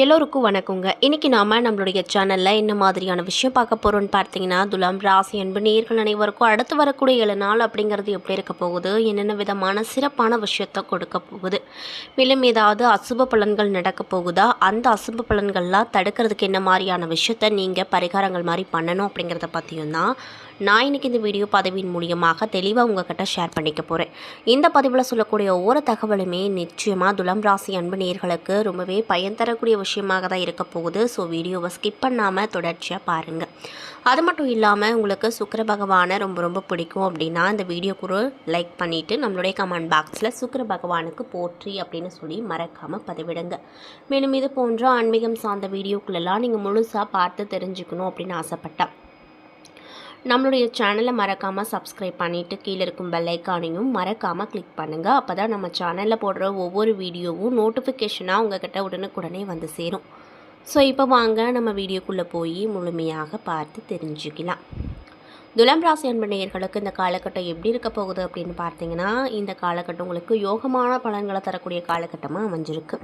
எல்லோருக்கும் வணக்கங்க. இன்றைக்கி நாம் நம்மளுடைய சேனலில் என்ன மாதிரியான விஷயம் பார்க்க போகிறோம்னு பார்த்தீங்கன்னா துலாம் ராசி அன்பு நேர்கள் அனைவருக்கும் அடுத்து வரக்கூடிய ஏழு நாள் அப்படிங்கிறது எப்படி இருக்க போகுது? என்னென்ன விதமான சிறப்பான விஷயத்தை கொடுக்க போகுது? மேலும் ஏதாவது அசுப பலன்கள் நடக்க போகுதா? அந்த அசுப பலன்கள்லாம் தடுக்கிறதுக்கு என்ன மாதிரியான விஷயத்த நீங்கள் பரிகாரங்கள் மாதிரி பண்ணணும் அப்படிங்கிறத பற்றியும் தான் நான் இன்றைக்கி இந்த வீடியோ பதிவின் மூலியமாக தெளிவாக உங்ககிட்ட ஷேர் பண்ணிக்க போகிறேன் இந்த பதிவில் சொல்லக்கூடிய ஒவ்வொரு தகவலுமே நிச்சயமாக துளம் ராசி அன்பு நேர்களுக்கு ரொம்பவே பயன் தரக்கூடிய விஷயமாக தான் இருக்க போகுது. ஸோ வீடியோவை ஸ்கிப் பண்ணாமல் தொடர்ச்சியாக பாருங்கள் அது மட்டும் இல்லாமல் உங்களுக்கு சுக்கிர பகவானை ரொம்ப ரொம்ப பிடிக்கும் அப்படின்னா இந்த வீடியோக்கு லைக் பண்ணிவிட்டு நம்மளுடைய கமெண்ட் பாக்ஸில் சுக்கிர பகவானுக்கு போற்றி அப்படின்னு சொல்லி மறக்காமல் பதிவிடுங்க. மேலும் இது போன்ற ஆன்மீகம் சார்ந்த வீடியோக்குள்ளெல்லாம் நீங்கள் முழுசாக பார்த்து தெரிஞ்சுக்கணும் அப்படின்னு ஆசைப்பட்டேன் நம்மளுடைய சேனலை மறக்காமல் சப்ஸ்கிரைப் பண்ணிவிட்டு கீழே இருக்கும் பெல்லைக்கானையும் மறக்காமல் கிளிக் பண்ணுங்கள் அப்போ தான் நம்ம சேனலில் போடுற ஒவ்வொரு வீடியோவும் நோட்டிஃபிகேஷனாக உங்ககிட்ட உடனுக்குடனே வந்து சேரும். ஸோ இப்போ வாங்க நம்ம வீடியோக்குள்ளே போய் முழுமையாக பார்த்து தெரிஞ்சுக்கலாம். துலாம் ராசி அன்பு நேயர்களுக்கு இந்த காலகட்டம் எப்படி இருக்க போகுது அப்படின்னு பார்த்தீங்கன்னா இந்த காலகட்டம் உங்களுக்கு யோகமான பலன்களை தரக்கூடிய காலகட்டமாக அமைஞ்சிருக்கு.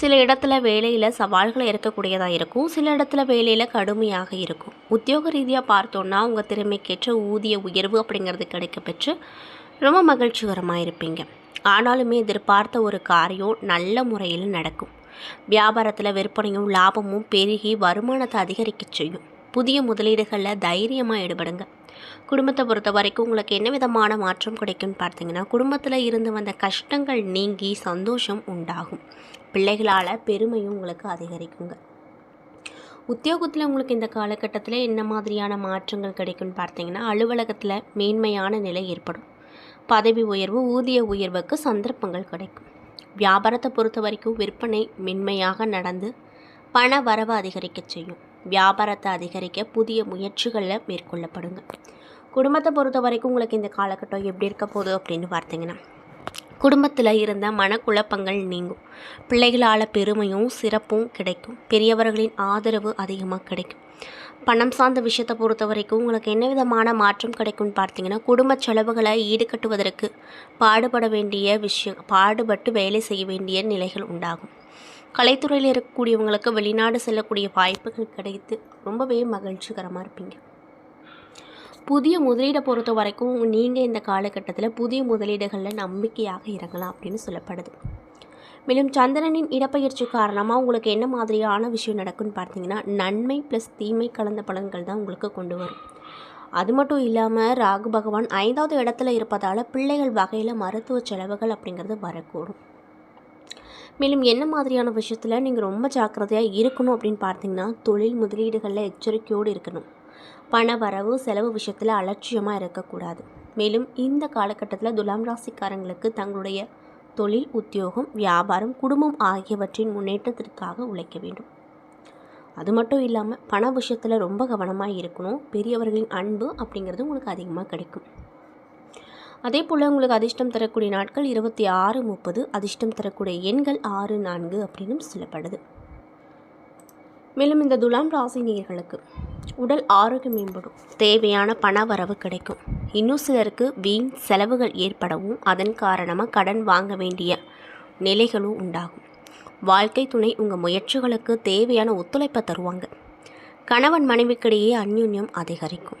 சில இடத்துல வேலையில் சவால்களை இருக்கக்கூடியதாக இருக்கும். சில இடத்துல வேலையில் கடுமையாக இருக்கும். உத்தியோக ரீதியாக பார்த்தோன்னா உங்கள் திறமைக்கேற்ற ஊதிய உயர்வு அப்படிங்கிறது கிடைக்கப்பெற்று ரொம்ப மகிழ்ச்சிகரமாக இருப்பீங்க. ஆனாலுமே எதிர்பார்த்த ஒரு காரியம் நல்ல முறையில் நடக்கும். வியாபாரத்தில் விற்பனையும் லாபமும் பெருகி வருமானத்தை அதிகரிக்க செய்யும். புதிய முதலீடுகளில் தைரியமாக ஈடுபடுங்க. குடும்பத்தை பொறுத்த வரைக்கும் உங்களுக்கு என்ன விதமான மாற்றம் கிடைக்கும்னு பார்த்தீங்கன்னா குடும்பத்தில் இருந்து வந்த கஷ்டங்கள் நீங்கி சந்தோஷம் உண்டாகும். பிள்ளைகளால் பெருமையும் உங்களுக்கு அதிகரிக்குங்க. உத்தியோகத்தில் உங்களுக்கு இந்த காலகட்டத்தில் என்ன மாதிரியான மாற்றங்கள் கிடைக்கும்னு பார்த்தீங்கன்னா அலுவலகத்தில் மேன்மையான நிலை ஏற்படும். பதவி உயர்வு ஊதிய உயர்வுக்கு சந்தர்ப்பங்கள் கிடைக்கும். வியாபாரத்தை பொறுத்த வரைக்கும் விற்பனை மென்மையாக நடந்து பண வரவு அதிகரிக்க செய்யும். வியாபாரத்தை அதிகரிக்க புதிய முயற்சிகளில் மேற்கொள்ளப்படுங்க. குடும்பத்தை பொறுத்த வரைக்கும் உங்களுக்கு இந்த காலகட்டம் எப்படி இருக்க போகுது அப்படின்னு பார்த்தீங்கன்னா குடும்பத்தில் இருந்த மனக்குழப்பங்கள் நீங்கும். பிள்ளைகளால் பெருமையும் சிறப்பும் கிடைக்கும். பெரியவர்களின் ஆதரவு அதிகமாக கிடைக்கும். பணம் சார்ந்த விஷயத்தை பொறுத்த வரைக்கும் உங்களுக்கு என்ன விதமான மாற்றம் கிடைக்கும்னு பார்த்தீங்கன்னா குடும்ப செலவுகளை ஈடுகட்டுவதற்கு பாடுபட வேண்டிய விஷயம் பாடுபட்டு வேலை செய்ய வேண்டிய நிலைகள் உண்டாகும். கலைத்துறையில் இருக்கக்கூடியவங்களுக்கு வெளிநாடு செல்லக்கூடிய வாய்ப்புகள் கிடைத்து ரொம்பவே மகிழ்ச்சிகரமாக இருப்பீங்க. புதிய முதலீடை பொறுத்த வரைக்கும் நீங்கள் இந்த காலகட்டத்தில் புதிய முதலீடுகளில் நம்பிக்கையாக இறங்கலாம் அப்படின்னு சொல்லப்படுது. மேலும் சந்திரனின் இடப்பெயர்ச்சி காரணமாக உங்களுக்கு என்ன மாதிரியான விஷயம் நடக்கும்னு பார்த்தீங்கன்னா நன்மை ப்ளஸ் தீமை கலந்த பலன்கள் தான் உங்களுக்கு கொண்டு வரும். அது மட்டும் இல்லாமல் ராகு பகவான் ஐந்தாவது இடத்துல இருப்பதால் பிள்ளைகள் வகையில் மருத்துவ செலவுகள் அப்படிங்கிறது வரக்கூடும். மேலும் என்ன மாதிரியான விஷயத்தில் நீங்கள் ரொம்ப ஜாக்கிரதையாக இருக்கணும் அப்படின்னு பார்த்தீங்கன்னா தொழில் முதலீடுகளில் எச்சரிக்கையோடு இருக்கணும். பண வரவு செலவு விஷயத்தில் அலட்சியமாக இருக்கக்கூடாது. மேலும் இந்த காலகட்டத்தில் துலாம் ராசிக்காரங்களுக்கு தங்களுடைய தொழில் உத்தியோகம் வியாபாரம் குடும்பம் ஆகியவற்றின் முன்னேற்றத்திற்காக உழைக்க வேண்டும். அது மட்டும் இல்லாமல் பண விஷயத்தில் ரொம்ப கவனமாக இருக்கணும். பெரியவர்களின் அன்பு அப்படிங்கிறது உங்களுக்கு அதிகமாக கிடைக்கும். அதே போல் உங்களுக்கு அதிர்ஷ்டம் தரக்கூடிய நாட்கள் இருபத்தி ஆறு முப்பது அதிர்ஷ்டம் தரக்கூடிய எண்கள் ஆறு நான்கு அப்படின்னு சொல்லப்படுது. மேலும் இந்த துலாம் ராசி நேர்களுக்கு உடல் ஆரோக்கியம் மேம்படும். தேவையான பண வரவு கிடைக்கும். இன்னும் சிலருக்கு வீண் செலவுகள் ஏற்படவும் அதன் காரணமாக கடன் வாங்க வேண்டிய நிலைகளும் உண்டாகும். வாழ்க்கை துணை உங்கள் முயற்சிகளுக்கு தேவையான ஒத்துழைப்பை தருவாங்க. கணவன் மனைவிக்கிடையே அந்யுன்யம் அதிகரிக்கும்.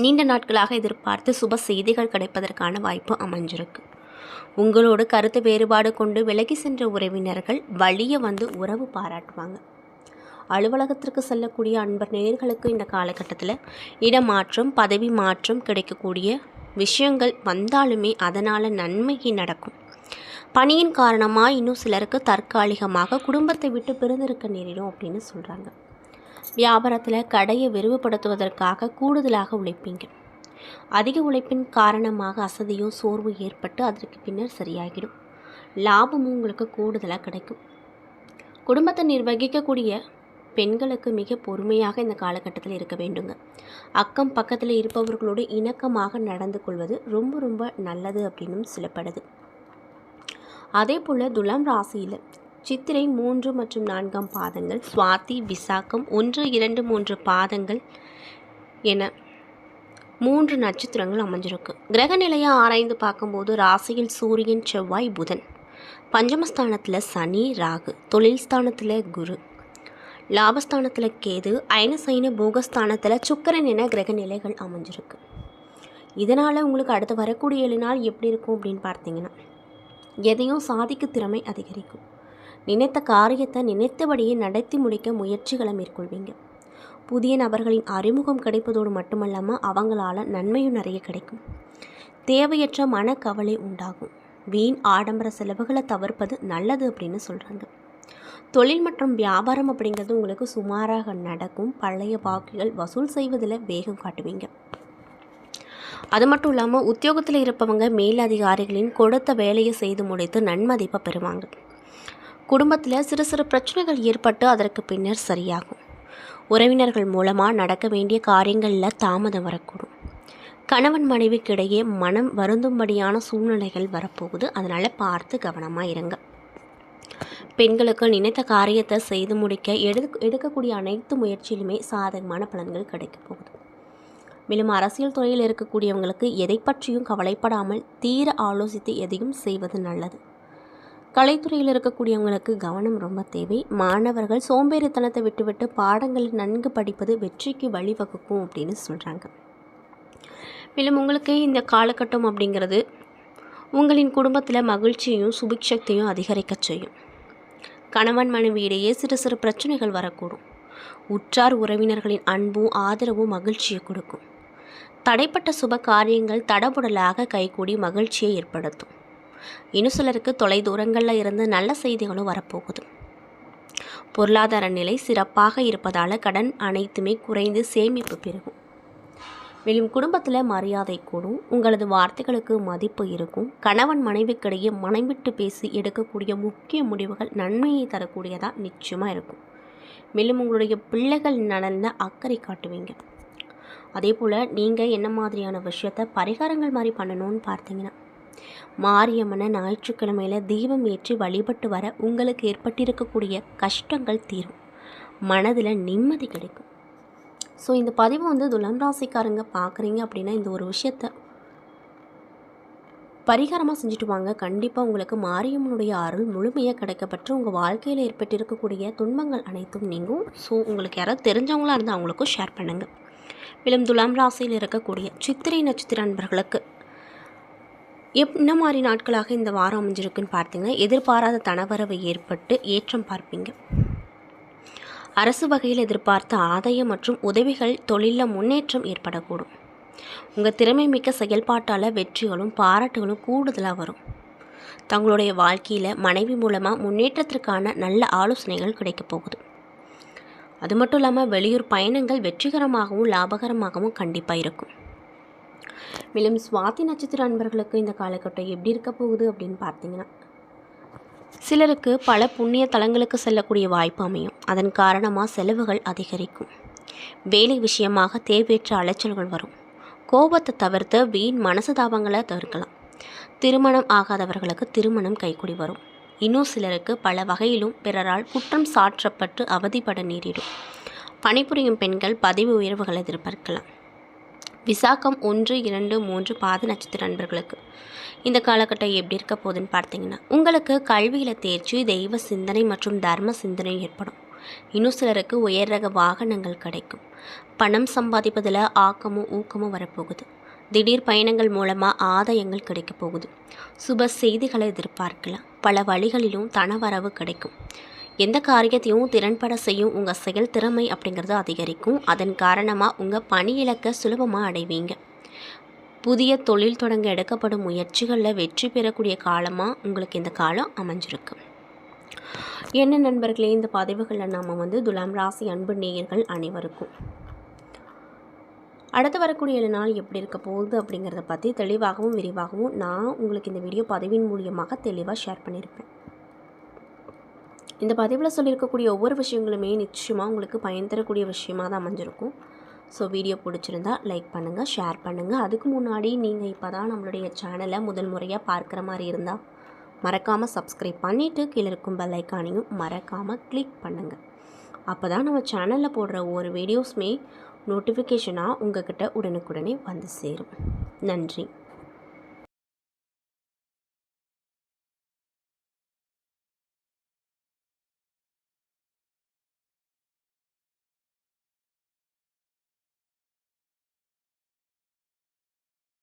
நீண்ட நாட்களாக எதிர்பார்த்து சுப செய்திகள் கிடைப்பதற்கான வாய்ப்பு அமைஞ்சிருக்கு. உங்களோடு கருத்து வேறுபாடு கொண்டு விலகி சென்ற உறவினர்கள் வழிய வந்து உறவு பாராட்டுவாங்க. அலுவலகத்திற்கு செல்லக்கூடிய அன்பர் நேர்களுக்கு இந்த காலகட்டத்தில் இடமாற்றம் பதவி மாற்றம் கிடைக்கக்கூடிய விஷயங்கள் வந்தாலுமே அதனால் நன்மை நடக்கும். பணியின் காரணமாக இன்னும் சிலருக்கு தற்காலிகமாக குடும்பத்தை விட்டு பிரிந்திருக்க நேரிடும் அப்படின்னு சொல்கிறாங்க வியாபாரத்தில் கடையை விரிவுபடுத்துவதற்காக கூடுதலாக உழைப்பீங்க. அதிக உழைப்பின் காரணமாக அசதியோ சோர்வு ஏற்பட்டு அதற்கு பின்னர் சரியாகிடும். லாபமும் உங்களுக்கு கூடுதலாக கிடைக்கும். குடும்பத்தை நிர்வகிக்கக்கூடிய பெண்களுக்கு மிக பொறுமையாக இந்த காலகட்டத்தில் இருக்க வேண்டுங்க. அக்கம் பக்கத்தில் இருப்பவர்களோடு இணக்கமாக நடந்து கொள்வது ரொம்ப ரொம்ப நல்லது அப்படின்னும் சொல்லப்படுது அதே போல் துலாம் ராசியில் சித்திரை மூன்று மற்றும் நான்காம் பாதங்கள் சுவாதி விசாக்கம் ஒன்று இரண்டு மூன்று பாதங்கள் என மூன்று நட்சத்திரங்கள் அமைஞ்சிருக்கு. கிரக நிலையை ஆராய்ந்து பார்க்கும்போது ராசியில் சூரியன் செவ்வாய் புதன். பஞ்சமஸ்தானத்தில் சனி ராகு. தொழில் ஸ்தானத்தில் குரு. லாபஸ்தானத்தில் கேது. அயனசைன போகஸ்தானத்தில் சுக்கரன் என கிரக நிலைகள் அமைஞ்சிருக்கு. இதனால் உங்களுக்கு அடுத்து வரக்கூடிய ஏழு நாள் எப்படி இருக்கும் அப்படின்னு பார்த்தீங்கன்னா எதையும் சாதிக்க திறமை அதிகரிக்கும். நினைத்த காரியத்தை நினைத்தபடியே நடத்தி முடிக்க முயற்சிகளை மேற்கொள்வீங்க. புதிய நபர்களின் அறிமுகம் கிடைப்பதோடு மட்டுமல்லாமல் அவங்களால நன்மையும் நிறைய கிடைக்கும். தேவையற்ற மனக்கவலை உண்டாகும். வீண் ஆடம்பர செலவுகளை தவிர்ப்பது நல்லது அப்படின்னு சொல்கிறாங்க தொழில் மற்றும் வியாபாரம் அப்படிங்கிறது உங்களுக்கு சுமாராக நடக்கும். பழைய பாக்கிகள் வசூல் செய்வதில் வேகம் காட்டுவீங்க. அது மட்டும் இல்லாமல் உத்தியோகத்தில் இருப்பவங்க மேலதிகாரிகளின் கொடுத்த வேலையை செய்து முடித்து நன்மதிப்பை பெறுவாங்க. குடும்பத்தில் சிறு சிறு பிரச்சனைகள் ஏற்பட்டு அதற்கு பின்னர் சரியாகும். உறவினர்கள் மூலமாக நடக்க வேண்டிய காரியங்களில் தாமதம் வரக்கூடும். கணவன் மனைவிக்கிடையே மனம் வருந்தும்படியான சூழ்நிலைகள் வரப்போகுது. அதனால் பார்த்து கவனமாக இருங்க. பெண்களுக்கு நினைத்த காரியத்தை செய்து முடிக்க எடு எடுக்கக்கூடிய அனைத்து முயற்சியிலுமே சாதகமான பலன்கள் கிடைக்க போகுது. மேலும் அரசியல் துறையில் இருக்கக்கூடியவங்களுக்கு எதை பற்றியும் கவலைப்படாமல் தீர ஆலோசித்து எதையும் செய்வது நல்லது. கலைத்துறையில் இருக்கக்கூடியவங்களுக்கு கவனம் ரொம்ப தேவை. மாணவர்கள் சோம்பேறித்தனத்தை விட்டுவிட்டு பாடங்களை நன்கு படிப்பது வெற்றிக்கு வழிவகுக்கும் அப்படின்னு சொல்கிறாங்க மேலும் உங்களுக்கு இந்த காலகட்டம் அப்படிங்கிறது உங்களின் குடும்பத்தில் மகிழ்ச்சியும் சுபிக்ஷத்தையும் அதிகரிக்க செய்யும். கணவன் மனைவியிடையே சிறு சிறு பிரச்சனைகள் வரக்கூடும். உற்றார் உறவினர்களின் அன்பும் ஆதரவும் மகிழ்ச்சியை கொடுக்கும். தடைப்பட்ட சுப காரியங்கள் தடபுடலாக கைகூடி மகிழ்ச்சியை ஏற்படுத்தும். இன்னும் சிலருக்கு தொலை தூரங்களில் இருந்து நல்ல செய்திகளும் வரப்போகுது. பொருளாதார நிலை சிறப்பாக இருப்பதால் கடன் அனைத்துமே குறைந்து சேமிப்பு பெருகும். மேலும் குடும்பத்தில் மரியாதை கூடும் உங்களது வார்த்தைகளுக்கு மதிப்பு இருக்கும் கணவன் மனைவிக்கிடையே மனைவிட்டு பேசி எடுக்கக்கூடிய முக்கிய முடிவுகள் நன்மையை தரக்கூடியதாக நிச்சயமாக இருக்கும். மேலும் உங்களுடைய பிள்ளைகள் நலனில் அக்கறை காட்டுவீங்க. அதே போல் நீங்கள் என்ன மாதிரியான விஷயத்த பரிகாரங்கள் மாதிரி பண்ணணும்னு பார்த்தீங்கன்னா மாரியம்மனை ஞாயிற்றுக்கிழமையில் தீபம் ஏற்றி வழிபட்டு வர உங்களுக்கு ஏற்பட்டிருக்கக்கூடிய கஷ்டங்கள் தீரும். மனதில் நிம்மதி கிடைக்கும். ஸோ இந்த பதிவு வந்து துலாம் ராசிக்காரங்க பார்க்குறீங்க அப்படின்னா இந்த ஒரு விஷயத்த பரிகாரமாக செஞ்சுட்டு வாங்க. கண்டிப்பாக உங்களுக்கு மாரியம்மனுடைய அருள் முழுமையாக கிடைக்கப்பட்டு உங்கள் வாழ்க்கையில் ஏற்பட்டிருக்கக்கூடிய துன்பங்கள் அனைத்தும் நீங்கும். ஸோ உங்களுக்கு யாராவது தெரிஞ்சவங்களாக இருந்தால் அவங்களுக்கும் ஷேர் பண்ணுங்கள் மேலும் துலாம் ராசியில் இருக்கக்கூடிய சித்திரை நட்சத்திர அன்பர்களுக்கு எப் என்ன மாதிரி நாட்களாக இந்த வாரம் அமைஞ்சிருக்குன்னு பார்த்தீங்கன்னா எதிர்பாராத தனவரவு ஏற்பட்டு ஏற்றம் பார்ப்பீங்க. அரசு வகையில் எதிர்பார்த்த ஆதாயம் மற்றும் உதவிகள் தொழிலில் முன்னேற்றம் ஏற்படக்கூடும். உங்கள் திறமை மிக்க செயல்பாட்டால் வெற்றிகளும் பாராட்டுகளும் கூடுதலாக வரும். தங்களுடைய வாழ்க்கையில் மனைவி மூலமாக முன்னேற்றத்திற்கான நல்ல ஆலோசனைகள் கிடைக்கப் போகுது. அது மட்டும் இல்லாமல் வெளியூர் பயணங்கள் வெற்றிகரமாகவும் லாபகரமாகவும் கண்டிப்பாக இருக்கும். மேலும் சுவாதி நட்சத்திர அன்பர்களுக்கு இந்த காலகட்டம் எப்படி இருக்க போகுது அப்படின்னு பார்த்தீங்கன்னா சிலருக்கு பல புண்ணிய தலங்களுக்கு செல்லக்கூடிய வாய்ப்பு அமையும். அதன் காரணமாக செலவுகள் அதிகரிக்கும். வேலை விஷயமாக தேவையற்ற அலைச்சல்கள் வரும். கோபத்தை தவிர்த்து வீண் மனசுதாபங்களை தவிர்க்கலாம். திருமணம் ஆகாதவர்களுக்கு திருமணம் கைக்கூடி வரும். இன்னும் சிலருக்கு பல வகையிலும் பிறரால் குற்றம் சாற்றப்பட்டு அவதிப்பட நேரிடும். பணிபுரியும் பெண்கள் பதவி உயர்வுகளை எதிர்பார்க்கலாம். விசாகம் ஒன்று இரண்டு மூன்று பாத நட்சத்திர நண்பர்களுக்கு இந்த காலகட்டம் எப்படி இருக்க போகுதுன்னு பார்த்தீங்கன்னா உங்களுக்கு கல்வியில் தேர்ச்சி தெய்வ சிந்தனை மற்றும் தர்ம சிந்தனை ஏற்படும். இன்னும் சிலருக்கு உயர் ரக வாகனங்கள் கிடைக்கும். பணம் சம்பாதிப்பதில் ஆக்கமும் ஊக்கமும் வரப்போகுது. திடீர் பயணங்கள் மூலமாக ஆதாயங்கள் கிடைக்க போகுது. சுப செய்திகளை எதிர்பார்க்கலாம். பல வழிகளிலும் தனவரவு கிடைக்கும். எந்த காரியத்தையும் திறன்பட செய்யும் உங்கள் செயல் திறமை அப்படிங்கிறது அதிகரிக்கும். அதன் காரணமாக உங்கள் பணி இலக்கை சுலபமாக அடைவீங்க. புதிய தொழில் தொடங்க எடுக்கப்படும் முயற்சிகளில் வெற்றி பெறக்கூடிய காலமாக உங்களுக்கு இந்த காலம் அமைஞ்சிருக்கு. என்ன நண்பர்களே இந்த பதிவுகளில் நாம் வந்து துலாம் ராசி அன்பு நேயர்கள் அனைவருக்கும். அடுத்து வரக்கூடிய ஏழு நாள் எப்படி இருக்க போகுது அப்படிங்கிறத பற்றி தெளிவாகவும் விரிவாகவும் நான் உங்களுக்கு இந்த வீடியோ பதிவின் மூலியமாக தெளிவாக ஷேர் பண்ணியிருப்பேன் இந்த பதிவில் சொல்லியிருக்கக்கூடிய ஒவ்வொரு விஷயங்களுமே நிச்சயமாக உங்களுக்கு பயன் தரக்கூடிய விஷயமாக தான் அமைஞ்சிருக்கும். ஸோ வீடியோ பிடிச்சிருந்தா லைக் பண்ணுங்கள் ஷேர் பண்ணுங்கள் அதுக்கு முன்னாடி நீங்கள் இப்போ தான் நம்மளுடைய சேனலை முதல் முறையாக பார்க்குற மாதிரி இருந்தால் மறக்காமல் சப்ஸ்கிரைப் பண்ணிவிட்டு கீழே இருக்கும் பெல் ஐக்கானையும் மறக்காமல் கிளிக் பண்ணுங்கள் அப்போ தான் நம்ம சேனலில் போடுற ஒவ்வொரு வீடியோஸுமே நோட்டிஃபிகேஷனாக உங்ககிட்ட உடனுக்குடனே வந்து சேரும். நன்றி.